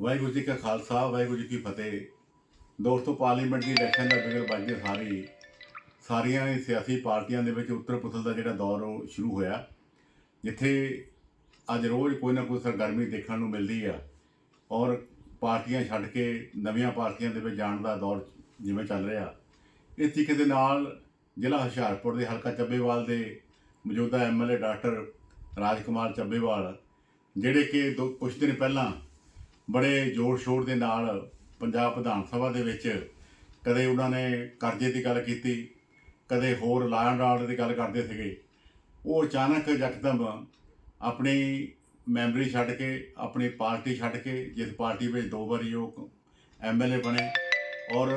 ਵਾਹਿਗੁਰੂ ਜੀ ਕਾ ਖਾਲਸਾ, ਵਾਹਿਗੁਰੂ ਜੀ ਕੀ ਫਤਿਹ। ਦੋਸਤੋ, ਪਾਰਲੀਮੈਂਟ ਦੀ ਇਲੈਕਸ਼ਨ ਦਾ ਬਿਗਲ ਵੱਜਦੇ ਸਾਰੀ ਸਾਰੀਆਂ ਹੀ ਸਿਆਸੀ ਪਾਰਟੀਆਂ ਦੇ ਵਿੱਚ ਉੱਤਰ ਪੁੱਤਰ ਦਾ ਜਿਹੜਾ ਦੌਰ ਉਹ ਸ਼ੁਰੂ ਹੋਇਆ। ਜਿੱਥੇ ਅੱਜ ਰੋਜ਼ ਕੋਈ ਨਾ ਕੋਈ ਸਰਗਰਮੀ ਦੇਖਣ ਨੂੰ ਮਿਲਦੀ ਆ ਔਰ ਪਾਰਟੀਆਂ ਛੱਡ ਕੇ ਨਵੀਆਂ ਪਾਰਟੀਆਂ ਦੇ ਵਿੱਚ ਜਾਣ ਦਾ ਦੌਰ ਜਿਵੇਂ ਚੱਲ ਰਿਹਾ। ਇਸ ਤਰੀਕੇ ਦੇ ਨਾਲ ਜ਼ਿਲ੍ਹਾ ਹੁਸ਼ਿਆਰਪੁਰ ਦੇ ਹਲਕਾ ਚੱਬੇਵਾਲ ਦੇ ਮੌਜੂਦਾ ਐਮਐਲਏ ਡਾਕਟਰ ਰਾਜਕੁਮਾਰ ਚੱਬੇਵਾਲ, ਜਿਹੜੇ ਕਿ ਦੋ ਕੁਝ ਦਿਨ ਪਹਿਲਾਂ ਬੜੇ ਜ਼ੋਰ ਸ਼ੋਰ ਦੇ ਨਾਲ ਪੰਜਾਬ ਵਿਧਾਨ ਸਭਾ ਦੇ ਵਿੱਚ ਕਦੇ ਉਹਨਾਂ ਨੇ ਕਰਜ਼ੇ ਦੀ ਗੱਲ ਕੀਤੀ, ਕਦੇ ਹੋਰ ਲਾਅ ਐਂਡ ਆਰਡਰ ਦੀ ਗੱਲ ਕਰਦੇ ਸੀਗੇ। ਉਹ ਅਚਾਨਕ ਯਕਦਮ ਆਪਣੀ ਮੈਂਬਰੀ ਛੱਡ ਕੇ, ਆਪਣੀ ਪਾਰਟੀ ਛੱਡ ਕੇ, ਜਿਸ ਪਾਰਟੀ ਵਿੱਚ ਦੋ ਵਾਰੀ ਉਹ ਐਮਐਲਏ ਬਣੇ ਔਰ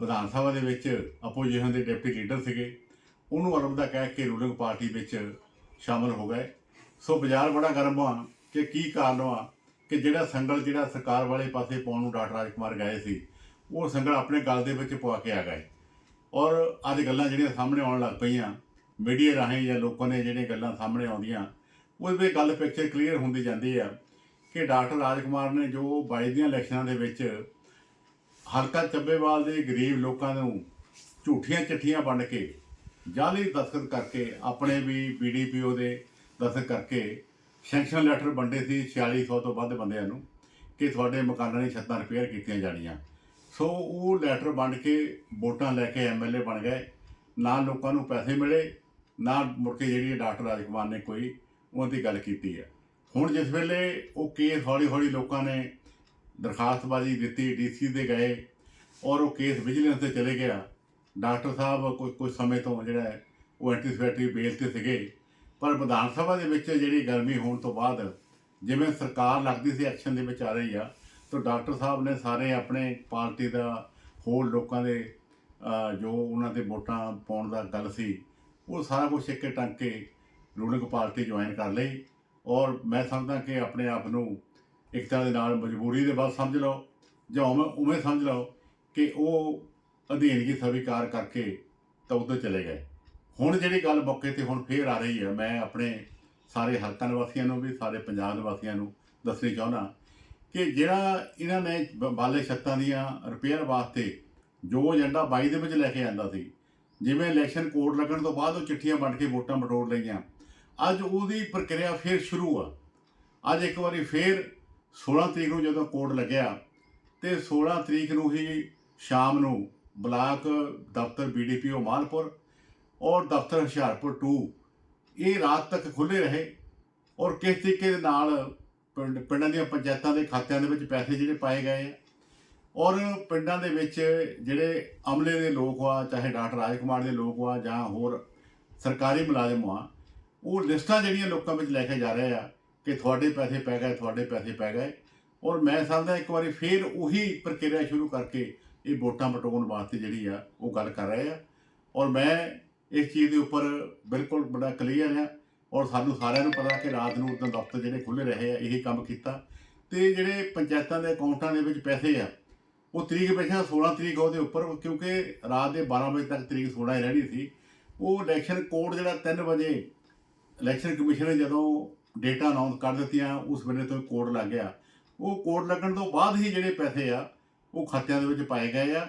ਵਿਧਾਨ ਸਭਾ ਦੇ ਵਿੱਚ ਆਪੋਜੀਸ਼ਨ ਦੇ ਡਿਪਟੀ ਲੀਡਰ ਸੀਗੇ। ਉਹਨੂੰ ਅਰਬ ਦਾ ਕਹਿ ਕੇ ਰੂਲਿੰਗ ਪਾਰਟੀ ਵਿੱਚ ਸ਼ਾਮਲ ਹੋ ਗਏ। ਸੋ ਬਾਜ਼ਾਰ ਬੜਾ ਗਰਮ ਆ ਕਿ ਕੀ ਕਾਰਨ ਆ ਕਿ ਜਿਹੜਾ ਸੰਗਲ ਜਿਹੜਾ ਸਰਕਾਰ ਵਾਲੇ ਪਾਸੇ ਪਾਉਣ ਨੂੰ ਡਾਕਟਰ ਰਾਜ ਕੁਮਾਰ ਗਏ ਸੀ, ਉਹ ਸੰਗਲ ਆਪਣੇ ਗੱਲ ਦੇ ਵਿੱਚ ਪਵਾ ਕੇ ਆ ਗਏ। ਔਰ ਅੱਜ ਗੱਲਾਂ ਜਿਹੜੀਆਂ ਸਾਹਮਣੇ ਆਉਣ ਲੱਗ ਪਈਆਂ, ਮੀਡੀਆ ਰਾਹੀਂ ਜਾਂ ਲੋਕਾਂ ਨੇ ਜਿਹੜੀਆਂ ਗੱਲਾਂ ਸਾਹਮਣੇ ਆਉਂਦੀਆਂ, ਉਹਦੇ ਵਿੱਚ ਗੱਲ ਪਿਕਚਰ ਕਲੀਅਰ ਹੁੰਦੀ ਜਾਂਦੀ ਆ ਕਿ ਡਾਕਟਰ ਰਾਜ ਕੁਮਾਰ ਨੇ ਜੋ ਬਾਈ ਦੀਆਂ ਇਲੈਕਸ਼ਨਾਂ ਦੇ ਵਿੱਚ ਹਲਕਾ ਚੱਬੇਵਾਲ ਦੇ ਗਰੀਬ ਲੋਕਾਂ ਨੂੰ ਝੂਠੀਆਂ ਚਿੱਠੀਆਂ ਵੰਡ ਕੇ ਜਾਲੀ ਦਸਤਖਤ ਕਰਕੇ, ਆਪਣੇ ਵੀ ਬੀਡੀਪੀਓ ਦੇ ਦਸਤਖਤ ਕਰਕੇ ਸੈਂਕਸ਼ਨ ਲੈਟਰ ਵੰਡੇ ਸੀ 4600 ਤੋਂ ਵੱਧ ਬੰਦਿਆਂ ਨੂੰ ਕਿ ਤੁਹਾਡੇ ਮਕਾਨਾਂ ਦੀ ਛੱਤਾਂ ਰਿਪੇਅਰ ਕੀਤੀਆਂ ਜਾਣੀਆਂ। ਸੋ ਉਹ ਲੈਟਰ ਵੰਡ ਕੇ ਵੋਟਾਂ ਲੈ ਕੇ ਐਮਐਲਏ ਬਣ ਗਏ। ਨਾ ਲੋਕਾਂ ਨੂੰ ਪੈਸੇ ਮਿਲੇ। ਨਾ ਮੁੜ ਕੇ ਜਿਹੜੀ ਡਾਕਟਰ ਰਾਜਕੁਮਾਰ ਨੇ ਕੋਈ ਉਹਨਾਂ ਦੀ ਗੱਲ ਕੀਤੀ ਹੈ। ਹੁਣ ਜਿਸ ਵੇਲੇ ਉਹ ਕੇਸ ਹੌਲੀ ਹੌਲੀ ਲੋਕਾਂ ਨੇ ਦਰਖਾਸਤਬਾਜ਼ੀ ਦਿੱਤੀ ਡੀਸੀ ਦੇ ਗਏ ਔਰ ਉਹ ਕੇਸ ਵਿਜੀਲੈਂਸ ਤੇ ਚਲੇ ਗਿਆ, ਡਾਕਟਰ ਸਾਹਿਬ ਕੋਈ ਕੁਝ ਸਮੇਂ ਤੋਂ ਜਿਹੜਾ ਉਹ ਐਂਟੀਸਪੈਕਟਰੀ ਬੇਲ ਤੇ ਸੀਗੇ। ਪਰ ਵਿਧਾਨ ਸਭਾ ਦੇ ਵਿੱਚ ਜਿਹੜੀ ਗਰਮੀ ਹੋਣ ਤੋਂ ਬਾਅਦ ਜਿਵੇਂ ਸਰਕਾਰ ਲੱਗਦੀ ਸੀ ਐਕਸ਼ਨ ਦੇ ਵਿੱਚ ਆ ਰਹੀ ਆ, ਤਾਂ ਡਾਕਟਰ ਸਾਹਿਬ ਨੇ ਸਾਰੇ ਆਪਣੇ ਪਾਰਟੀ ਦਾ, ਹੋਰ ਲੋਕਾਂ ਦੇ ਜੋ ਉਹਨਾਂ ਦੇ ਵੋਟਾਂ ਪਾਉਣ ਦਾ ਗੱਲ ਸੀ, ਉਹ ਸਾਰਾ ਕੁਝ ਇੱਕੇ ਟੰਗ ਕੇ ਰੂਲਿੰਗ ਪਾਰਟੀ ਜੁਆਇਨ ਕਰ ਲਈ ਔਰ ਮੈਂ ਸਮਝਦਾ ਕਿ ਆਪਣੇ ਆਪ ਨੂੰ ਇੱਕ ਤਰ੍ਹਾਂ ਦੇ ਨਾਲ ਮਜਬੂਰੀ ਦੇ ਬਾਅਦ ਸਮਝ ਲਓ ਜਾਂ ਉਵੇਂ ਉਵੇਂ ਸਮਝ ਲਓ ਕਿ ਉਹ ਅਧੀਨਗੀ ਸਵੀਕਾਰ ਕਰਕੇ ਤਾਂ ਉੱਧਰ ਚਲੇ ਗਏ। ਹੁਣ ਜਿਹੜੀ ਗੱਲ ਮੌਕੇ ਤੇ ਹੁਣ ਫੇਰ ਆ ਰਹੀ ਹੈ, ਮੈਂ ਆਪਣੇ ਸਾਰੇ ਹਲਕਾ ਨਿਵਾਸੀਆਂ ਨੂੰ ਵੀ, ਸਾਰੇ ਪੰਜਾਬ ਨਿਵਾਸੀਆਂ ਨੂੰ ਦੱਸਣੀ ਚਾਹੁੰਦਾ ਕਿ ਜਿਹੜਾ ਇਹਨਾਂ ਨੇ ਬ- ਬਾਲੇ ਛੱਤਾਂ ਦੀਆਂ ਰਿਪੇਅਰ ਵਾਸਤੇ ਜੋ ਏਜੰਡਾ 22 ਦੇ ਵਿੱਚ ਲੈ ਕੇ ਆਂਦਾ ਸੀ, ਜਿਵੇਂ ਇਲੈਕਸ਼ਨ ਕੋਡ ਲੱਗਣ ਤੋਂ ਬਾਅਦ ਉਹ ਚਿੱਠੀਆਂ ਵੰਡ ਕੇ ਵੋਟਾਂ ਬਟੋਰ ਲਈਆਂ, ਅੱਜ ਉਹਦੀ ਪ੍ਰਕਿਰਿਆ ਫੇਰ ਸ਼ੁਰੂ ਆ। ਅੱਜ ਇੱਕ ਵਾਰੀ ਫੇਰ 16 ਤਰੀਕ ਨੂੰ ਜਦੋਂ ਕੋਡ ਲੱਗਿਆ ਤੇ 16 ਤਰੀਕ ਨੂੰ ਹੀ ਸ਼ਾਮ ਨੂੰ ਬਲਾਕ ਦਫ਼ਤਰ ਬੀਡੀਪੀਓ ਮਾਲਪੁਰ ਔਰ ਦਫ਼ਤਰ ਹੁਸ਼ਿਆਰਪੁਰ 2 ਇਹ ਰਾਤ ਤੱਕ ਖੁੱਲੇ ਰਹੇ ਔਰ ਕਿਸ ਤਰੀਕੇ ਦੇ ਨਾਲ ਪਿੰਡ, ਪਿੰਡਾਂ ਦੀਆਂ ਪੰਚਾਇਤਾਂ ਦੇ ਖਾਤਿਆਂ ਦੇ ਵਿੱਚ ਪੈਸੇ ਜਿਹੜੇ ਪਾਏ ਗਏ ਆ ਔਰ ਪਿੰਡਾਂ ਦੇ ਵਿੱਚ ਜਿਹੜੇ ਅਮਲੇ ਦੇ ਲੋਕ ਆ, ਚਾਹੇ ਡਾਕਟਰ ਰਾਜ ਕੁਮਾਰ ਦੇ ਲੋਕ ਆ ਜਾਂ ਹੋਰ ਸਰਕਾਰੀ ਮੁਲਾਜ਼ਮ ਆ, ਉਹ ਲਿਸਟਾਂ ਜਿਹੜੀਆਂ ਲੋਕਾਂ ਵਿੱਚ ਲੈ ਕੇ ਜਾ ਰਹੇ ਆ ਕਿ ਤੁਹਾਡੇ ਪੈਸੇ ਪੈ ਗਏ, ਤੁਹਾਡੇ ਪੈਸੇ ਪੈ ਗਏ ਔਰ ਮੈਂ ਸਮਝਦਾ ਇੱਕ ਵਾਰੀ ਫੇਰ ਉਹੀ ਪ੍ਰਕਿਰਿਆ ਸ਼ੁਰੂ ਕਰਕੇ ਇਹ ਵੋਟਾਂ ਬਟਾਉਣ ਵਾਸਤੇ ਜਿਹੜੀ ਆ ਉਹ ਗੱਲ ਕਰ ਰਹੇ ਆ ਔਰ ਮੈਂ ਇਸ ਚੀਜ਼ ਦੇ ਉੱਪਰ ਬਿਲਕੁਲ ਬੜਾ ਕਲੀਅਰ ਆ ਔਰ ਸਾਨੂੰ ਸਾਰਿਆਂ ਨੂੰ ਪਤਾ ਕਿ ਰਾਤ ਨੂੰ ਉਦੋਂ ਦਫ਼ਤਰ ਜਿਹੜੇ ਖੁੱਲੇ ਰਹੇ ਆ, ਇਹੀ ਕੰਮ ਕੀਤਾ। ਤੇ ਜਿਹੜੇ ਪੰਚਾਇਤਾਂ ਦੇ ਅਕਾਊਂਟਾਂ ਦੇ ਵਿੱਚ ਪੈਸੇ ਆ, ਉਹ ਤਰੀਕ ਪਿਛਾ 16 ਤਰੀਕ ਉਹਦੇ ਉੱਪਰ, ਕਿਉਂਕਿ ਰਾਤ ਦੇ 12 ਵਜੇ ਤੱਕ ਤਰੀਕ 16 ਹੀ ਰਹਿਣੀ ਸੀ। ਉਹ ਇਲੈਕਸ਼ਨ ਕੋਡ ਜਿਹੜਾ 3 ਵਜੇ ਇਲੈਕਸ਼ਨ ਕਮਿਸ਼ਨ ਨੇ ਜਦੋਂ ਡੇਟਾ ਅਨਾਉਂਸ ਕਰ ਦਿੱਤੀਆਂ, ਉਸ ਵੇਲੇ ਤੋਂ ਕੋਡ ਲੱਗ ਗਿਆ। ਉਹ ਕੋਡ ਲੱਗਣ ਤੋਂ ਬਾਅਦ ਹੀ ਜਿਹੜੇ ਪੈਸੇ ਆ, ਉਹ ਖਾਤਿਆਂ ਦੇ ਵਿੱਚ ਪਾਏ ਗਏ ਆ।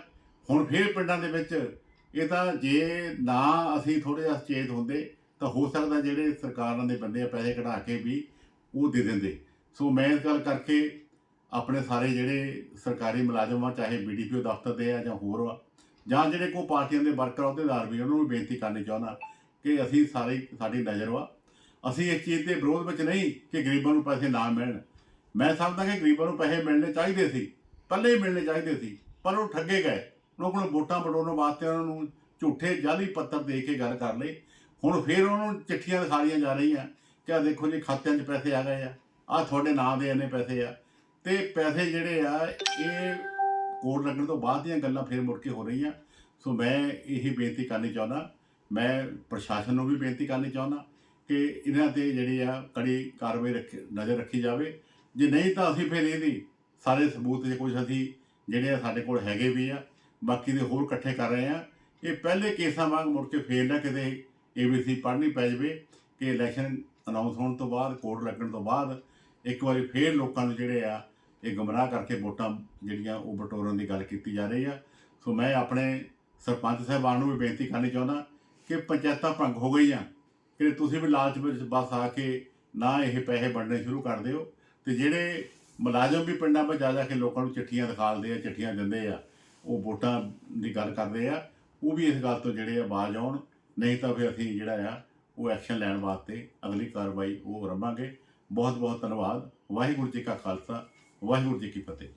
ਹੁਣ ਫੇਰ ਪਿੰਡਾਂ ਦੇ ਵਿੱਚ ਇਹ ਤਾਂ ਜੇ ਨਾ ਅਸੀਂ ਥੋੜੇ ਜਿਹਾ ਚੇਤ ਹੁੰਦੇ, ਤਾਂ ਹੋ ਸਕਦਾ ਜਿਹੜੇ ਸਰਕਾਰਾਂ ਦੇ ਬੰਦੇ ਆ ਪੈਸੇ ਕਢਾ ਕੇ ਵੀ ਉਹ ਦੇ ਦਿੰਦੇ। ਸੋ ਮੈਂ ਇਸ ਗੱਲ ਕਰਕੇ ਆਪਣੇ ਸਾਰੇ ਜਿਹੜੇ ਸਰਕਾਰੀ ਮੁਲਾਜ਼ਮ ਆ, ਚਾਹੇ ਬੀਡੀਪੀਓ ਦਫ਼ਤਰ ਦੇ ਆ ਜਾਂ ਹੋਰ ਆ, ਜਾਂ ਜਿਹੜੇ ਕੋ ਪਾਰਟੀਆਂ ਦੇ ਵਰਕਰ ਅਹੁਦੇਦਾਰ ਵੀ ਉਹਨਾਂ ਨੂੰ ਵੀ ਬੇਨਤੀ ਕਰਨੀ ਚਾਹੁੰਦਾ ਕਿ ਅਸੀਂ ਸਾਰੇ ਸਾਡੀ ਨਜ਼ਰ ਵਾ। ਅਸੀਂ ਇਸ ਚੀਜ਼ ਦੇ ਵਿਰੋਧ ਵਿੱਚ ਨਹੀਂ ਕਿ ਗਰੀਬਾਂ ਨੂੰ ਪੈਸੇ ਨਾ ਮਿਲਣ। ਮੈਂ ਸਮਝਦਾ ਕਿ ਗਰੀਬਾਂ ਨੂੰ ਪੈਸੇ ਮਿਲਣੇ ਚਾਹੀਦੇ ਸੀ ਪਹਿਲੇ ਹੀ ਮਿਲਣੇ ਚਾਹੀਦੇ ਸੀ, ਪਰ ਉਹ ਠੱਗੇ ਗਏ। ਉਹਨਾਂ ਕੋਲ ਵੋਟਾਂ ਬਟੋਰਨ ਵਾਸਤੇ ਉਹਨਾਂ ਨੂੰ ਝੂਠੇ ਜਾਲੀ ਪੱਤਰ ਦੇ ਕੇ ਗੱਲ ਕਰ ਲਈ। ਹੁਣ ਫਿਰ ਉਹਨਾਂ ਨੂੰ ਚਿੱਠੀਆਂ ਦਿਖਾਈਆਂ ਜਾ ਰਹੀਆਂ ਕਿ ਆਹ ਦੇਖੋ ਜੀ ਖਾਤਿਆਂ 'ਚ ਪੈਸੇ ਆ ਗਏ ਆ ਆ ਤੁਹਾਡੇ ਨਾਂ ਦੇ ਇੰਨੇ ਪੈਸੇ ਆ। ਤੇ ਪੈਸੇ ਜਿਹੜੇ ਆ, ਇਹ ਕੋਡ ਲੱਗਣ ਤੋਂ ਬਾਅਦ ਦੀਆਂ ਗੱਲਾਂ ਫਿਰ ਮੁੜ ਕੇ ਹੋ ਰਹੀਆਂ। ਸੋ ਮੈਂ ਇਹੀ ਬੇਨਤੀ ਕਰਨੀ ਚਾਹੁੰਦਾ। ਮੈਂ ਪ੍ਰਸ਼ਾਸਨ ਨੂੰ ਵੀ ਬੇਨਤੀ ਕਰਨੀ ਚਾਹੁੰਦਾ ਕਿ ਇਹਨਾਂ ਤੇ ਜਿਹੜੀ ਆ ਕੜੀ ਕਾਰਵਾਈ ਰੱਖ, ਨਜ਼ਰ ਰੱਖੀ ਜਾਵੇ। ਜੇ ਨਹੀਂ ਤਾਂ ਅਸੀਂ ਫਿਰ ਇਹਦੀ ਸਾਰੇ ਸਬੂਤ ਜੇ ਕੁਝ ਅਸੀਂ ਜਿਹੜੇ ਆ ਸਾਡੇ ਕੋਲ ਹੈਗੇ ਵੀ ਆ ਬਾਕੀ ਦੇ ਹੋਰ ਇਕੱਠੇ ਕਰ ਰਹੇ ਆ ਇਹ ਪਹਿਲੇ ਕੇਸਾਂ ਵਾਂਗ ਮੁੜ ਕੇ ਫੇਰ ਨਾ ਕਿਤੇ ਏਬੀਸੀ ਪੜ੍ਹਨੀ ਪੈ ਜਾਵੇ ਕਿ ਇਲੈਕਸ਼ਨ ਅਨਾਉਂਸ ਹੋਣ ਤੋਂ ਬਾਅਦ ਕੋਡ ਲੱਗਣ ਤੋਂ ਬਾਅਦ ਇੱਕ ਵਾਰੀ ਫੇਰ ਲੋਕਾਂ ਨੂੰ ਜਿਹੜੇ ਆ, ਇਹ ਗਮਰਾਹ ਕਰਕੇ ਵੋਟਾਂ ਜਿਹੜੀਆਂ ਉਹ ਬਟੋਰਨ ਦੀ ਗੱਲ ਕੀਤੀ ਜਾ ਰਹੀ ਆ। ਸੋ ਮੈਂ ਆਪਣੇ ਸਰਪੰਚ ਸਾਹਿਬਾਨ ਨੂੰ ਵੀ ਬੇਨਤੀ ਕਰਨੀ ਚਾਹੁੰਦਾ ਕਿ ਪੰਚਾਇਤਾਂ ਭੰਗ ਹੋ ਗਈਆਂ, ਕਿ ਤੁਸੀਂ ਵੀ ਲਾਲਚ ਵਿੱਚ ਬਸ ਆ ਕੇ ਨਾ ਇਹ ਪੈਸੇ ਵੰਡਣੇ ਸ਼ੁਰੂ ਕਰ ਦਿਓ। ਤੇ ਜਿਹੜੇ ਮੁਲਾਜ਼ਮ ਵੀ ਪਿੰਡਾਂ ਵਿੱਚ ਜਾ ਜਾ ਕੇ ਲੋਕਾਂ ਨੂੰ ਚਿੱਠੀਆਂ ਦਿਖਾਲਦੇ ਆ, ਚਿੱਠੀਆਂ ਦਿੰਦੇ ਆ ਉਹ ਵੋਟਾਂ ਦੀ ਗੱਲ ਕਰਦੇ ਆ, ਉਹ ਵੀ ਇਸ ਗੱਲ ਤੋਂ ਜਿਹੜੇ ਆਵਾਜ਼ ਆਉਣ, ਨਹੀਂ ਤਾਂ ਫਿਰ ਅਸੀਂ ਜਿਹੜਾ ਆ, ਉਹ ਐਕਸ਼ਨ ਲੈਣ ਵਾਸਤੇ ਅਗਲੀ ਕਾਰਵਾਈ ਉਹ ਰਵਾਂਗੇ। ਬਹੁਤ ਬਹੁਤ ਧੰਨਵਾਦ। ਵਾਹਿਗੁਰੂ ਜੀ ਕਾ ਖਾਲਸਾ, ਵਾਹਿਗੁਰੂ ਜੀ ਕੀ ਫਤਿਹ।